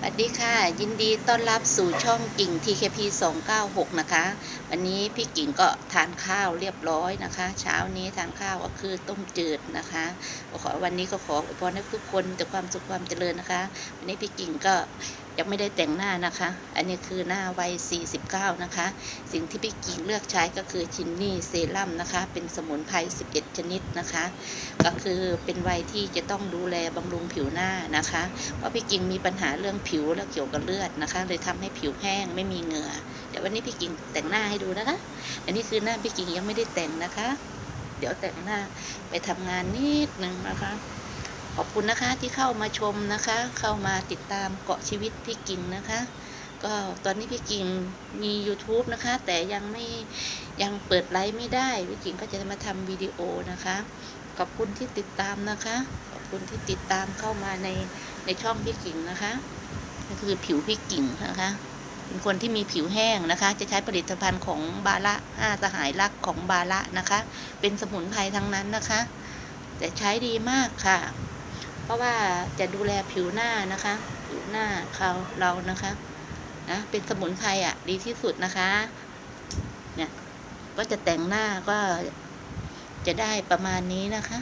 สวัสดีค่ะ ยินดีต้อนรับสู่ช่องกิ่ง TKP 296 นะคะ วันนี้พี่กิ่งก็ทานข้าวเรียบร้อยนะคะ เช้านี้ทานข้าวก็คือต้มจืดนะคะขอวันนี้ก็ขออวยพรให้ทุกคนแต่ความสุขความเจริญนะคะ วันนี้พี่กิ่งก็ ยังไม่ได้แต่งหน้านะคะ อันนี้คือหน้าวัย 49 นะคะ สิ่งที่พี่กิ่งเลือกใช้ก็คือชินนี่เซรั่มนะคะ เป็นสมุนไพร 11 ชนิดนะคะ ก็คือเป็นวัยที่จะต้องดูแลบำรุงผิวหน้านะคะ เพราะพี่กิ่งมีปัญหาเรื่องผิวและเกี่ยวกับเลือดนะคะ เลยทำให้ผิวแห้งไม่มีเหงื่อ เดี๋ยววันนี้พี่กิ่งแต่งหน้าให้ดูนะคะ อันนี้คือหน้าพี่กิ่งยังไม่ได้แต่งนะคะ เดี๋ยวแต่งหน้าไปทำงานนิดนึงนะคะ ขอบคุณนะคะที่เข้ามาชมนะคะ เข้ามาติดตามเกาะชีวิตพี่กิ่งนะคะ ก็ตอนนี้พี่กิ่งมี YouTube นะคะ แต่ยังไม่ยังเปิดไลฟ์ไม่ได้ พี่กิ่งก็จะมาทำวิดีโอนะคะ ขอบคุณที่ติดตามนะคะ ขอบคุณที่ติดตามเข้ามาในในช่องพี่กิ่งนะคะก็คือผิวพี่กิ่งนะคะเป็นคนที่มีผิวแห้งนะคะ จะใช้ผลิตภัณฑ์ของบาละห้าสหายรักของบาละนะคะ เป็นสมุนไพรทั้งนั้นนะคะ แต่ใช้ดีมากค่ะ เพราะว่าจะดูแลผิวหน้านะคะ ผิวหน้าเขาเรานะคะนะเป็นสมุนไพรอะ ดีที่สุดนะคะ เนี่ยก็จะแต่งหน้าก็จะได้ประมาณนี้นะคะ